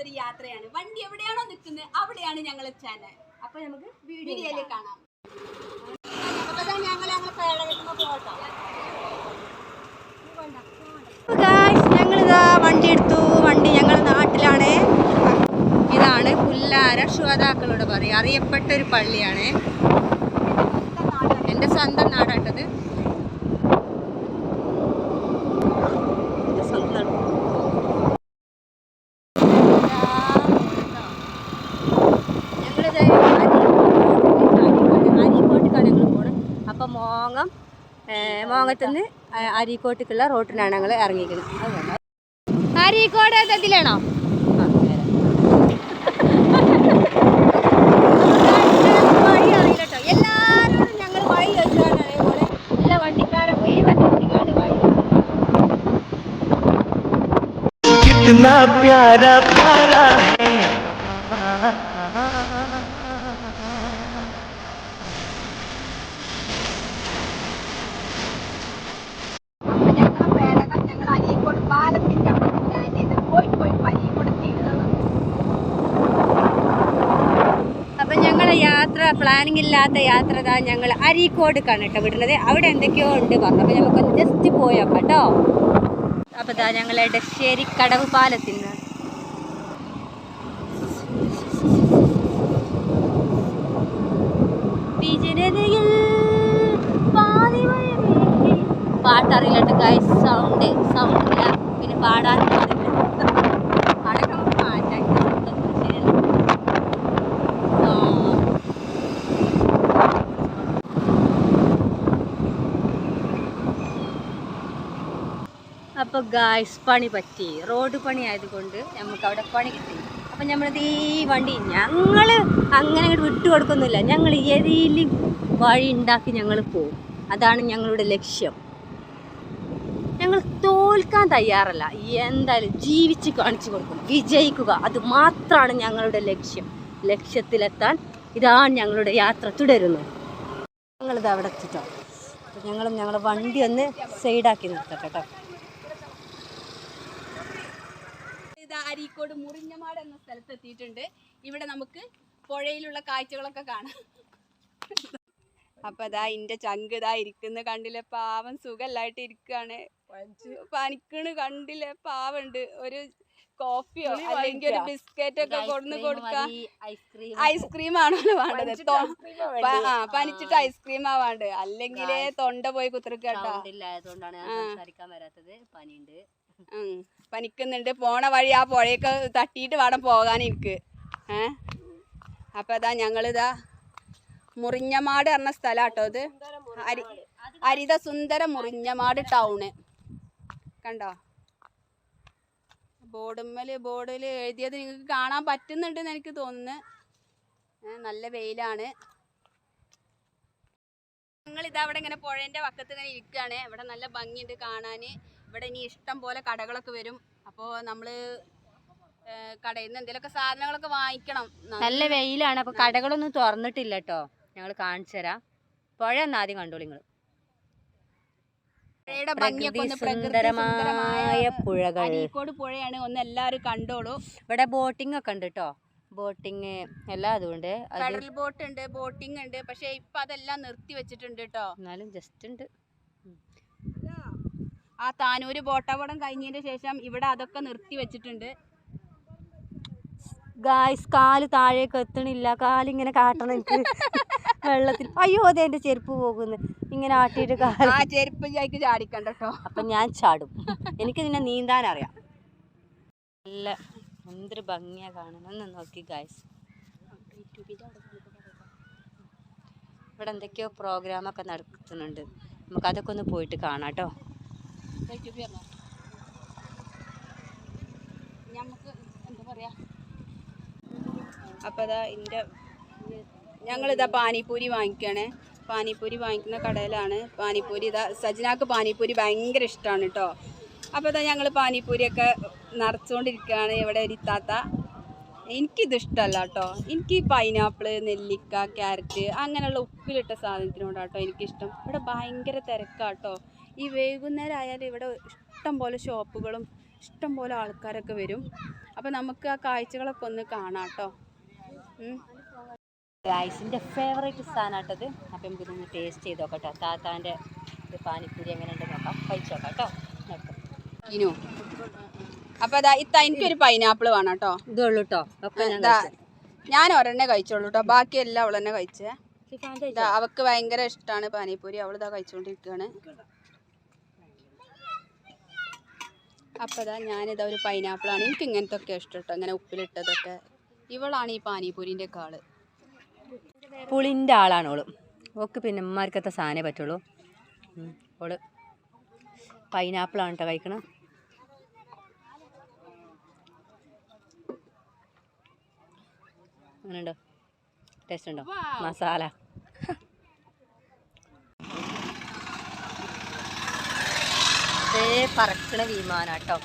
വല്ലാത്തൊരു യാത്രയാണ്. വണ്ടി എവിടെയാണോ നിൽക്കുന്നത് അവിടെയാണ് ഞങ്ങൾ ചാനൽ അപ്പൊ നമുക്ക് വീഡിയോയിൽ കാണാം. ഞങ്ങൾ ഞങ്ങൾ ഞങ്ങളിതാ വണ്ടി എടുത്തു. വണ്ടി ഞങ്ങളുടെ നാട്ടിലാണ്. ഇതാണ് പുല്ലാര ശ്രോതാക്കളോട് പറയും. അറിയപ്പെട്ട ഒരു പള്ളിയാണ്. എന്റെ സ്വന്തം നാടാട്ടത് എന്റെ സ്വന്തം നാട്. ഞങ്ങളിത് അരീക്കോട്ടിക്കാണ് ഞങ്ങൾ പോണത് അപ്പം മോങ്ങം മോങ്ങത്തുനിന്ന് അരീക്കോട്ടേക്കുള്ള റോട്ടിനാണ് ഞങ്ങൾ ഇറങ്ങിയിരിക്കുന്നത് അതുകൊണ്ട് അരീക്കോട് ഇതിലാണോ ആ, നേരെ. വഴി പ്ലാനിങ് ഇല്ലാത്ത യാത്ര താ ഞങ്ങൾ അരീക്കോട് കേട്ടോ വിടുന്നത്. അവിടെ എന്തൊക്കെയോ ഉണ്ട് പറഞ്ഞു. അപ്പൊ നമുക്കൊന്ന് ജസ്റ്റ് പോയോക്കാം കേട്ടോ അപ്പൊ ഇതാ ഞങ്ങൾ എടശ്ശേരി കടവ് പാലത്തിൽ നിന്ന് ഗൈസ് സൗണ്ട് സൗണ്ട് ഇല്ല. പിന്നെ പാടാനും അറിയില്ല പാടൊക്കെ നമുക്ക് മാറ്റാം ശരിയല്ല ആ. അപ്പൊ ഗായ്സ് പണി പറ്റി. റോഡ് പണി ആയതുകൊണ്ട് നമുക്ക് അവിടെ പണി കിട്ടി. അപ്പൊ നമ്മളത് ഈ വണ്ടി ഞങ്ങൾ അങ്ങനെ അങ്ങോട്ട് വിട്ടു കൊടുക്കുന്നില്ല. ഞങ്ങൾ ഏതെങ്കിലും വഴി ഉണ്ടാക്കി ഞങ്ങൾ പോകും അതാണ് ഞങ്ങളുടെ ലക്ഷ്യം. ഞങ്ങൾ തോൽക്കാൻ തയ്യാറല്ല. എന്തായാലും ജീവിച്ച് കാണിച്ചു കൊടുക്കും. വിജയിക്കുക. അത് മാത്രമാണ് ഞങ്ങളുടെ ലക്ഷ്യം. ലക്ഷ്യത്തിലെത്താൻ ഇതാണ് ഞങ്ങളുടെ യാത്ര തുടരുന്നത്. ഞങ്ങളിത് അവിടെ എത്തിട്ടോ. ഞങ്ങളും ഞങ്ങളുടെ വണ്ടി ഒന്ന് സൈഡാക്കി നിർത്തട്ടെ കേട്ടോ. ഇത് അരീക്കോട് മുറിഞ്ഞമാട് എന്ന സ്ഥലത്ത് എത്തിയിട്ടുണ്ട്. ഇവിടെ നമുക്ക് പുഴയിലുള്ള കാഴ്ചകളൊക്കെ കാണാം. അപ്പൊ അതാ ഇന്റെ ചങ്ക് ഇതാ ഇരിക്കുന്ന കണ്ടില്ലേ? പാവം സുഖല്ലായിട്ട് ഇരിക്കുകയാണ് പനിക്കണ് കണ്ടില്ലേ? പാവുണ്ട്. ഒരു കോഫിയോ അല്ലെങ്കിൽ ഒരു ബിസ്ക്കറ്റ് ഒക്കെ കൊടുന്ന് കൊടുക്കാം. ഐസ്ക്രീം ആണല്ലോ വേണ്ടത്. ആ പനിച്ചിട്ട് ഐസ്ക്രീം ആവാണ്ട് വേണ്ടത്. അല്ലെങ്കിലേ തൊണ്ട പോയി കുത്തിരിക്കട്ടോ പനിക്കുന്നുണ്ട്. പോണ വഴി ആ പുഴയൊക്കെ തട്ടിയിട്ട് വേണം പോകാൻ എനിക്ക് ഏ? അപ്പൊ അതാ ഞങ്ങളിതാ മുറിഞ്ഞമാട് പറഞ്ഞ സ്ഥലാട്ടോ ഇത്. അരി ഹരിത സുന്ദര മുറിഞ്ഞമാട് ടൗണ്. കണ്ടോ? ബോർഡുമ്മൽ ബോർഡിൽ എഴുതിയത് നിങ്ങൾക്ക് കാണാൻ പറ്റുന്നുണ്ടെന്ന് എനിക്ക് തോന്നുന്നു. നല്ല വെയിലാണ്. ഞങ്ങൾ ഇതവിടെ ഇങ്ങനെ പുഴേന്റെ വക്കത്ത് ഇങ്ങനെ ഇരിക്കുകയാണ് ഇവിടെ നല്ല ഭംഗിയുണ്ട് കാണാൻ ഇവിടെ ഇനി ഇഷ്ടം പോലെ കടകളൊക്കെ വരും. അപ്പോ നമ്മൾ കടയിൽ നിന്ന് എന്തെങ്കിലുമൊക്കെ സാധനങ്ങളൊക്കെ വാങ്ങിക്കണം. നല്ല വെയിലാണ്. അപ്പൊ കടകളൊന്നും തുറന്നിട്ടില്ല കേട്ടോ ഞങ്ങൾ കാണിച്ചു തരാം. പുഴ എന്നാ ആദ്യം കണ്ടോളൂ നിങ്ങൾ സുന്ദരമായ പുഴകൾ. അരീക്കോട് പുഴയാണ്. ഒന്ന് എല്ലാരും കണ്ടോളൂ. ഇവിടെ ബോട്ടിംഗ് ഒക്കെ ഉണ്ട് കേട്ടോ ബോട്ടിങ് എല്ലാം അതുകൊണ്ട് കടൽ ബോട്ട് ഉണ്ട് ബോട്ടിംഗ് ഉണ്ട്. പക്ഷെ ഇപ്പൊ അതെല്ലാം നിർത്തി വെച്ചിട്ടുണ്ട് കേട്ടോ എന്നാലും ജസ്റ്റ് ഉണ്ട്. ആ താനൂര് ബോട്ടപടം കഴിഞ്ഞതിന് ശേഷം ഇവിടെ അതൊക്കെ നിർത്തി വെച്ചിട്ടുണ്ട്. ഗായ്സ് കാൽ താഴേക്ക് എത്തണില്ല. കാലിങ്ങനെ കാട്ടണം എനിക്ക്. വെള്ളത്തിൽ. അയ്യോ അതെ എന്റെ ചെരുപ്പ് പോകുന്നു. ഇങ്ങനെ ആട്ടിയിട്ട് കാൽ. ആ ചെരുപ്പ് ചായ്ക്ക് ചാടിക്കണ്ട കേട്ടോ അപ്പം ഞാൻ ചാടും. എനിക്ക് നിന്നെ നീന്താൻ അറിയാം. നല്ല എന്തൊരു ഭംഗിയാ കാണണമെന്ന് നോക്കി ഗായ്സ് ഇവിടെ എന്തൊക്കെയോ പ്രോഗ്രാമൊക്കെ നടത്തുന്നുണ്ട് നമുക്ക് അതൊക്കെ ഒന്ന് പോയിട്ട് കാണാം കേട്ടോ നമുക്ക് എന്താ പറയാ? അപ്പൊ അതാ എന്റെ ഞങ്ങളിതാ പാനിപ്പൂരി വാങ്ങിക്കണേ. പാനിപ്പൂരി വാങ്ങിക്കുന്ന കടയിലാണ്. പാനിപ്പൂരി ഇതാ സജനാക്ക് പാനിപ്പൂരി ഭയങ്കര ഇഷ്ടമാണ് കേട്ടോ അപ്പോൾ ഇതാ ഞങ്ങൾ പാനിപ്പൂരിയൊക്കെ നിറച്ചുകൊണ്ടിരിക്കുകയാണ് ഇവിടെ ഇരുത്താത്ത എനിക്കിത് ഇഷ്ടമല്ല കേട്ടോ എനിക്ക് ഈ പൈനാപ്പിൾ നെല്ലിക്ക ക്യാരറ്റ് അങ്ങനെയുള്ള ഉപ്പിലിട്ട സാധനത്തിനോടാട്ടോ കേട്ടോ എനിക്കിഷ്ടം. ഇവിടെ ഭയങ്കര തിരക്കാട്ടോ. ഈ വൈകുന്നേരം ആയാലും ഇവിടെ ഇഷ്ടം പോലെ ഷോപ്പുകളും ഇഷ്ടം പോലെ ആൾക്കാരൊക്കെ വരും. അപ്പോൾ നമുക്ക് ആ കാഴ്ചകളൊക്കെ ഒന്ന് കാണാം കേട്ടോ ഗൈസിന്റെ ഫേവറേറ്റ് സാധനമാട്ടത് അപ്പം നമുക്ക് ഇതൊന്ന് ടേസ്റ്റ് ചെയ്ത് നോക്കട്ടോ. താത്താന്റെ ഇത് പാനിപ്പൂരി എങ്ങനെ ഉണ്ട് നോക്കാം കഴിച്ചോക്കാം കേട്ടോ നോക്കാം. ഇനു. അപ്പോൾ അതാ ഇത്ത എനിക്കൊരു പൈനാപ്പിൾ വേണം കേട്ടോ ഇതുള്ളൂ കേട്ടോ ഞാൻ ഇതാ ഞാൻ ഒരെണ്ണേ കഴിച്ചോളൂ കേട്ടോ ബാക്കിയെല്ലാം അവൾ തന്നെ കഴിച്ചേ. അവക്ക് ഭയങ്കര ഇഷ്ടമാണ് പാനിപ്പൂരി. അവൾ ഇതാ കഴിച്ചുകൊണ്ടിരിക്കുകയാണ് അപ്പോൾ ഇതാ ഞാനിതാ ഒരു പൈനാപ്പിളാണ് എനിക്ക് ഇങ്ങനത്തെ ഒക്കെ ഇഷ്ടം കേട്ടോ ഇങ്ങനെ ഉപ്പിലിട്ടതൊക്കെ. ഇവളാണ് ഈ പാനിപ്പൂരിന്റെ കാൾ. പുളിന്റെ പുളിന്റെ ആളാണ് ഓൾ. ഓക്ക് പിന്നെ ഉമ്മാർക്കത്തെ സാധനമേ പറ്റുള്ളൂ. ഓൾ പൈനാപ്പിളാണ് കേട്ടോ കഴിക്കണം. അങ്ങനെയുണ്ടോ? ടേസ്റ്റ് ഉണ്ടോ? മസാല. ദേ പറക്കണ വിമാനാട്ടോ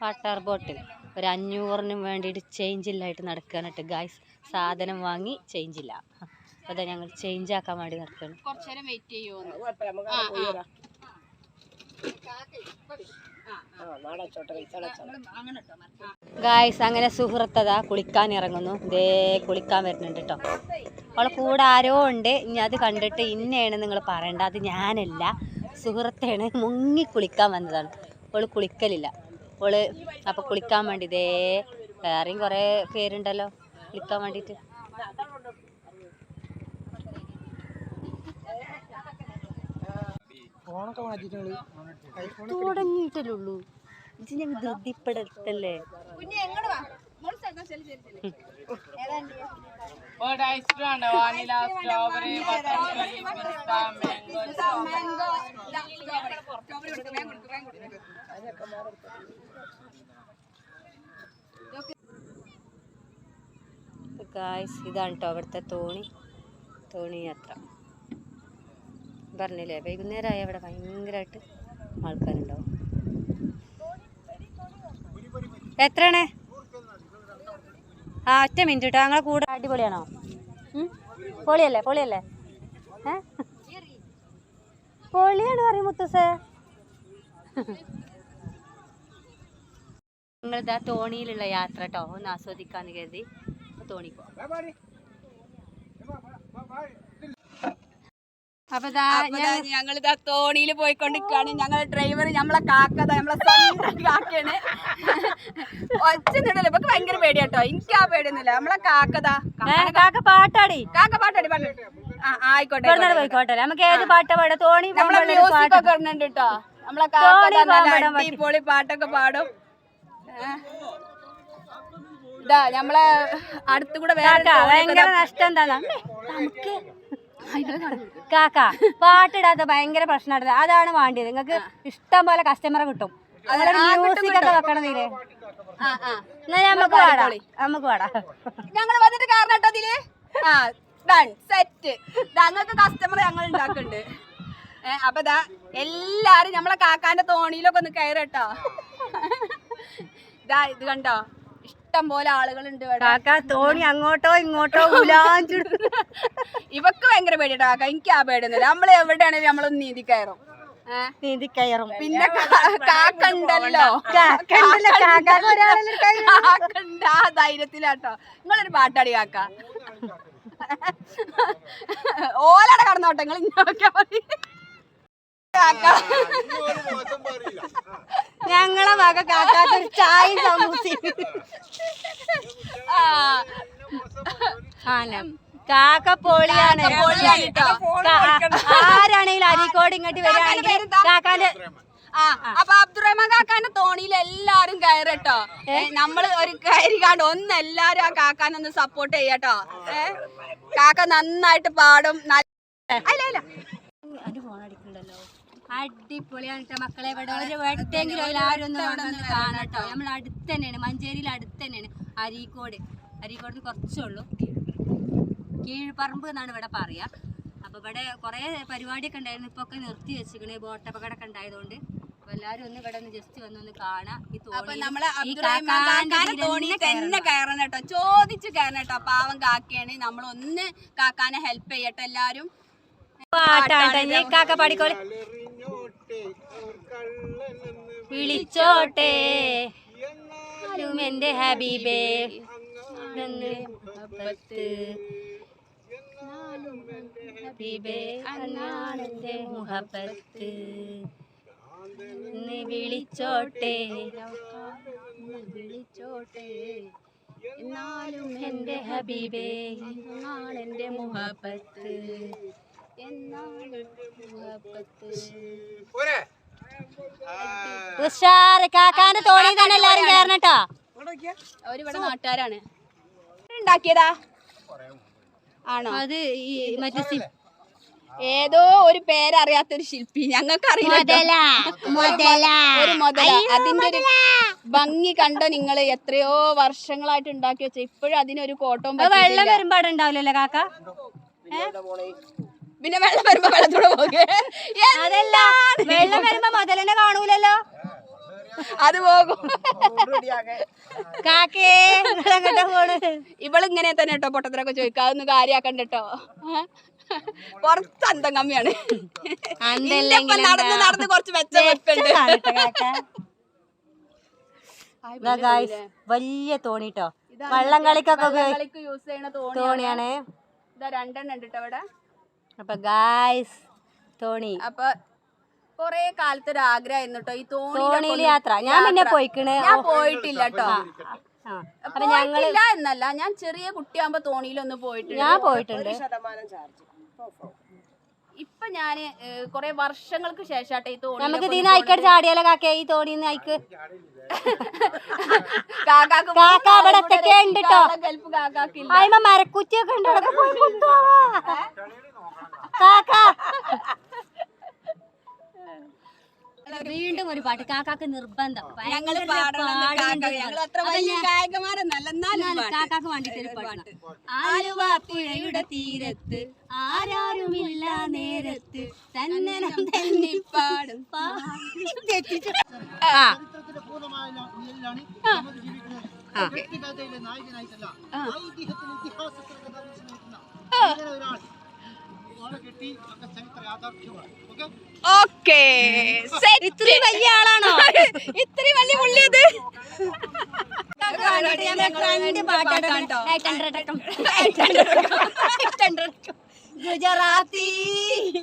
വാട്ടർ ബോട്ടിൽ. ഒരു അഞ്ഞൂറിനും വേണ്ടിയിട്ട് ചേഞ്ച് ഇല്ലായിട്ട് കേട്ടോ ഗായ്സ് സാധനം വാങ്ങി ചേഞ്ച് ഇല്ല. അതാ ഞങ്ങൾ ചേഞ്ച് ആക്കാൻ വേണ്ടി നടക്കുകയാണ് കുറച്ചു നേരം വെയിറ്റ് ചെയ്യുമോ ഗായ്സ് അങ്ങനെ സുഹൃത്തതാ കുളിക്കാൻ ഇറങ്ങുന്നു. ദേ കുളിക്കാൻ വരുന്നുണ്ട് കേട്ടോ അവളെ കൂടെ ആരോ ഉണ്ട്. ഇനി അത് കണ്ടിട്ട് ഇന്നയാണ് നിങ്ങൾ പറയണ്ട അത് ഞാനല്ല. സുഹൃത്താണ് മുങ്ങി കുളിക്കാൻ വന്നതാണ്. അവൾ കുളിക്കലില്ല. അവൾ അപ്പോൾ കുളിക്കാൻ വേണ്ടി ദേ വേറെയും കുറേ പേരുണ്ടല്ലോ. കുളിക്കാൻ വേണ്ടിയിട്ട്. തുടങ്ങിയിട്ടല്ലുള്ളൂ ഇത് ഞങ്ങൾ ധൃതിപ്പെടത്തല്ലേ കുഞ്ഞെ ഐസ്ക്രീം വാനില. പിസ്ത, മാംഗോ, സ്ട്രോബെറി. ഗായ്സ് ഇതാണ് കേട്ടോ അവിടുത്തെ തോണി തോണി യാത്ര പറഞ്ഞില്ലേ വൈകുന്നേരമായ അവിടെ ഭയങ്കരമായിട്ട് ആൾക്കാരുണ്ടാവും എത്രയാണ് ആ ഒറ്റ മിനിറ്റ് കേട്ടോ ഞങ്ങളെ കൂടെ അടിപൊളിയാണോ? പൊളിയല്ലേ പൊളിയല്ലേ? ഏ? പൊളിയാണ് പറയും മുത്തസേ. ഞങ്ങളിതാ തോണിയിലുള്ള യാത്ര കേട്ടോ ഒന്ന് ആസ്വദിക്കാന്ന് കരുതി. അപ്പൊ തോണി പോവാം അപ്പൊ ഞങ്ങളിതാ തോണിയിൽ പോയിക്കൊണ്ടിരിക്കുകയാണ് ഞങ്ങളെ ഡ്രൈവർ നമ്മളെ കാക്കത നമ്മളെ സ്വന്തം കാക്കയാണ്. ഒച്ചന്നിടല്ലോ ഇപ്പൊ ഭയങ്കര പേടിയാട്ടോ. എനിക്ക് ആ പേടിയൊന്നുമില്ല. നമ്മളെ കാക്കത. കാക്ക പാട്ടാടി. കാക്ക പാട്ടാടി പാട്ട്. ആ ആയിക്കോട്ടെ പോയിക്കോട്ടെ. നമുക്ക് ഏത് പാട്ടാ പാടാ? തോണി നമ്മളെ മ്യൂസിക് ഒക്കെ ഇടുന്നുണ്ട് കേട്ടോ. നമ്മളെ കാക്ക ദാ നല്ല അടിപൊളി പാട്ടൊക്കെ പാടും. ഇതാ നമ്മളെ അടുത്തുകൂടെ വേറെ ഭയങ്കര നഷ്ടം എന്താ നമുക്ക് കാക്ക പാട്ടിടാത്ത ഭയങ്കര പ്രശ്നമാണ് അതാണ് വേണ്ടിയത്. നിങ്ങൾക്ക് ഇഷ്ടം പോലെ കസ്റ്റമറെ കിട്ടും. മ്യൂസിക് ഒക്കെ എന്നാ നമുക്ക് പാടാം. നമുക്ക് പാടാം. ഞങ്ങൾ വന്നിട്ട് കാരണം കേട്ടോ അതിൽ? ആ ഡൺ സെറ്റ് ഞങ്ങൾക്ക് കസ്റ്റമർ ഞങ്ങൾ ഉണ്ടാക്കുന്നുണ്ട്. അപ്പൊ ദാ എല്ലാരും നമ്മളെ കാക്കാന്റെ തോണിയിലൊക്കെ ഒന്ന് കയറട്ടോ ഇതാ ഇത് കണ്ടോ? ഇഷ്ടം പോലെ ആളുകളുണ്ട് കാക്ക തോണി അങ്ങോട്ടോ ഇങ്ങോട്ടോ ഉലാഞ്ചിടും. ഇവക്ക് ഭയങ്കര പേടിട്ടോ കാക്ക. എനിക്ക് ആ പേടിയൊന്നുമില്ല. നമ്മൾ എവിടെയാണെങ്കിലും നമ്മളൊന്ന് നീതി കയറും. നീതി കയറും. പിന്നെ കാക്ക കാക്കണ്ടല്ലോ, കാക്കാക്ക് ഒരാളല്ലേ കൈ കാക്കണ്ട ആ ധൈര്യത്തിലാട്ടോ നിങ്ങളൊരു പാട്ടാടി കാക്ക. ഓലട കടന്നോട്ടെ നിങ്ങൾ ഇങ്ങോട്ട് മതി. കാക്ക ഞങ്ങളെ മക കാക്കാത്തൊരു ചായ സമൂസി ആന കാക്ക പൊളിയാണ്. പൊളിയാണ് ട്ടോ. കാ- ആരാണെങ്കിലും അരീക്കോട് ഇങ്ങോട്ട് വരികയാണെങ്കിൽ പേരെന്താ? കാക്കാന്റെ ആ അപ്പൊ അബ്ദുറഹ്മാൻ കാക്കാന്റെ തോണിയിൽ എല്ലാരും കയറട്ടോ ഏ, നമ്മൾ ഒരു കയറി കയറിക്കാണ്ട് ഒന്ന് എല്ലാരും ആ കാക്കാനൊന്ന് സപ്പോർട്ട് ചെയ്യട്ടോ കാക്ക നന്നായിട്ട് പാടും. നല്ല- അല്ല അല്ല. അത് ഫോൺ അടിപൊളിയാണ് മക്കളെ. ഇവിടെ ഒരു വെട്ടെങ്കിലും എല്ലാവരും ഒന്ന് വന്നൊന്ന് കാണട്ടോ നമ്മൾ അടുത്ത് തന്നെയാണ് മഞ്ചേരിയിൽ അടുത്ത് തന്നെയാണ് അരീക്കോട് അരീക്കോട്. കുറച്ചേ ഉള്ളൂ കീഴ്പറമ്പ് എന്നാണ് ഇവിടെ പറയാ. അപ്പൊ ഇവിടെ കുറേ പരിപാടിയൊക്കെ ഉണ്ടായിരുന്നു. ഇപ്പൊ ഒക്കെ നിർത്തി വെച്ചിക്കണേ ബോട്ട് അപകടമൊക്കെ ഉണ്ടായതുകൊണ്ട് എല്ലാരും ഒന്ന് ഇവിടെ ഒന്ന് ജസ്റ്റ് വന്നൊന്ന് കാണാം. തോണി തന്നെ കയറണം. കേട്ടോ. ചോദിച്ചു കയറണം കേട്ടോ. പാവം കാക്കയാണ്. നമ്മളൊന്ന് കാക്കാനെ ഹെൽപ്പ് ചെയ്യട്ടെ എല്ലാരും പാട്ടാട്ടെ കാക്ക പാടിക്കോളി. വിളിച്ചോട്ടെ. ആരും എന്റെ ഹബീബേ? മുഹബത്ത്. ഹബീബേ അന്നാണ് എന്റെ മുഹബത്ത്. വിളിച്ചോട്ടെ. വിളിച്ചോട്ടെ. എന്നാലും എന്റെ ഹബീബേ എന്നാണ് എന്റെ മുഹബത്ത്. എന്നാലും മുഹബത്ത്. ഉഷാറ്. കാക്കാന്റെ തോണി തന്നെ എല്ലാരും കയറണട്ടോ അവരിവിടെ നാട്ടുകാരാണ്. ഉണ്ടാക്കിയതാ? ആണോ? അത് ഈ മറ്റേ സി- ഏതോ ഒരു പേരറിയാത്തൊരു ശില്പി. ഞങ്ങൾക്ക് അറിയില്ല മുതല ഒരു മുതല. അതിന്റെ ഒരു ഭംഗി കണ്ടോ നിങ്ങൾ എത്രയോ വർഷങ്ങളായിട്ട് ഉണ്ടാക്കി വെച്ച ഇപ്പോഴും അതിനൊരു കോട്ടവും വെള്ളം പറ്റിയിട്ടില്ല. വരുമ്പോ അവിടെ കാക്ക? പിന്നെ വെള്ളം വരുമ്പോ വെള്ളത്തോടെ പോകെ. വെള്ളം വരുമ്പോ മുതലനെ കാണൂലല്ലോ. അത് പോകും. കാക്കേ ഇവളിങ്ങനെ തന്നെ കേട്ടോ പൊട്ടത്തിനൊക്കെ ചോദിക്കുക അതൊന്നും കാര്യാക്കണ്ട കേട്ടോ. കുറച്ച് അന്തം കമ്മിയാണ്. നടന്ന് നടന്ന് കുറച്ച് മെച്ചം വെക്കുന്നുണ്ട് കാണട്ടെ കാക്ക. ഇതാ ഗായ്സ് വലിയ തോണിട്ടോ വള്ളം കളിക്കൊക്കെ യൂസ് ചെയ്യണ തോണിയാണ്. ഇതാ രണ്ടെണ്ണം ഉണ്ട് ട്ടോ ഇവിടെ. അപ്പൊ ഗായ്സ് തോണി അപ്പൊ കൊറേ കാലത്തെ ഒരു ആഗ്രഹമായിരുന്നു കേട്ടോ ഈ തോണി തോണിയിൽ യാത്ര. ഞാൻ പിന്നെ. പോയിക്കണ്. ഞാൻ പോയിട്ടില്ല കേട്ടോ ഞങ്ങളില്ല അപ്പൊ ഞങ്ങൾ എന്നല്ല. ഞാൻ ചെറിയ കുട്ടിയാകുമ്പോ തോണിയിലൊന്ന് പോയിട്ടുണ്ട്. ഞാൻ പോയിട്ടുണ്ട്. ഇപ്പൊ ഞാൻ കൊറേ വർഷങ്ങൾക്ക് ശേഷാട്ടെ ഈ തോണി നമുക്ക് ഇതിന്ന് അയക്കട് ചാടിയാലോ കാക്കേ? ഈ തോണിന്ന് അയക്ക് കാക്കാക്ക് കാക്ക അവിടെ ഒറ്റയ്ക്കേ ഉണ്ട് ട്ടോ. ഗൾഫ് കാക്കാക്കില്ല. ആയ്മ മരക്കുറ്റിയൊക്കെ ഉണ്ട്? കാക്ക. വീണ്ടും ഒരു പാട്ട്. കാക്കാക്ക് നിർബന്ധം. ഞങ്ങൾ. കാക്കാക്ക് വേണ്ടിട്ട് ഒരു പാട്ട്. ആലുവ പുഴയുടെ തീരത്ത് ആരാരുമില്ല നേരത്ത്. നായകനായിട്ടല്ല ഐതിഹ്യത്തിന് വിസ്മയിക്കുന്ന ഇങ്ങനെ ഒരാൾ ഓക്കെ. ഇത്രയും വലിയ ആളാണോ ഇത്രയും വലിയ പുള്ളിയത് ഗുജറാത്തി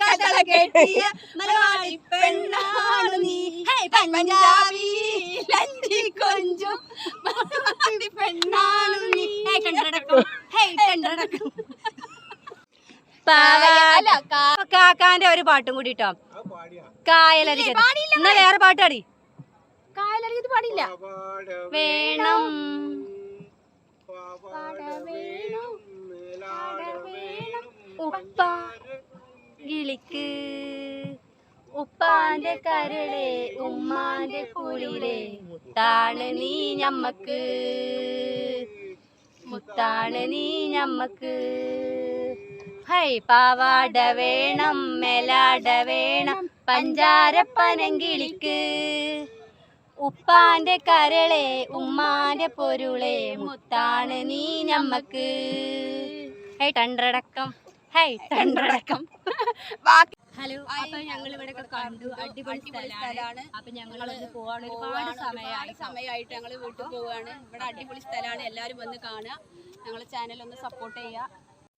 കടല കേട്ടിയ മലയാളി പെണ്ണാണ് നീ ഹേ, പഞ്ചാബി ലഞ്ചി കൊഞ്ചും പെണ്ണാണ് പെണ്ണാണു നീ ഹേ, ടണ്ടടക്കം. ഹേ, ടണ്ടടക്കം. അല്ല, കാക്കാന്റെ ഒരു പാട്ടും കൂടി കേട്ടോ കായലരികെ എന്നാ വേറെ പാട്ട് പാടി. കായലറിയത് പാടില്ല. വേണം. ഉപ്പ കിളിക്ക് ഉപ്പാന്റെ കരളെ ഉമ്മാന്റെ കുളിരെ മുത്താണ് നീ ഞമ്മക്ക്. മുത്താണ് നീ ഞമ്മക്ക്. ഹൈ പാവാട വേണം മെലാട വേണം പഞ്ചാരപ്പനങ്കിളിക്ക്. ഉപ്പാന്റെ കരളെ ഉമ്മാന്റെ പൊരുളെ മുത്താണ് നീ ഞമ്മക്ക്. ഹൈ ടണ്ടടക്കം ഹൈ ടണ്ടടക്കം ബാക്കി ഹലോ അപ്പൊ ഞങ്ങൾ ഇവിടെ കണ്ടു അടിപൊളി സ്ഥലമാണ്. അപ്പൊ ഞങ്ങൾ പോവാണ് ഒരുപാട് സമയമായി. സമയമായിട്ട് ഞങ്ങൾ വീട്ടിൽ പോവാണ്. ഇവിടെ അടിപൊളി സ്ഥലമാണ്. എല്ലാവരും വന്ന് കാണുക. ഞങ്ങളെ ചാനൽ ഒന്ന് സപ്പോർട്ട് ചെയ്യുക.